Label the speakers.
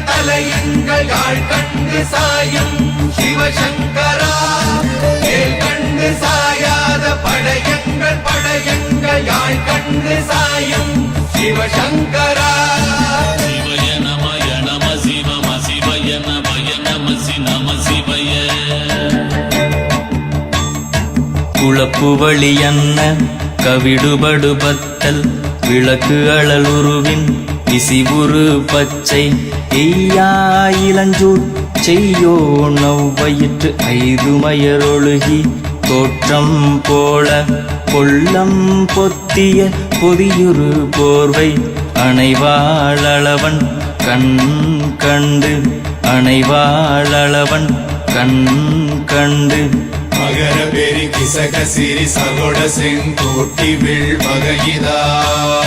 Speaker 1: தலையங்கள் யாழ் கண்டு சாயம் சிவசங்கரா. மேல் கண்டு சாயாத படையங்கள் படையங்கள் யாழ் கண்டு சாயம் சிவசங்கரா.
Speaker 2: சிவய நமய நம சிவம சிவய நமய நம நம சிவய
Speaker 3: குழப்புவழி அன்ன கவிடுபடு பத்தல் விளக்கு அழலுருவின் இசிவுரு பச்சை எய்யா இளஞ்சூர் செய்யோ நவ்வயிற்று ஐதுமயரொழுகி தோற்றம் போல கொள்ளம் பொத்திய பொதியுரு போர்வை அணைவாழவன் கண் கண்டு அணைவாழவன் கண் கண்டு.
Speaker 1: மகர பெரி கிசக சிறி சகோட செங்கோட்டி வில் வகையிதாள்.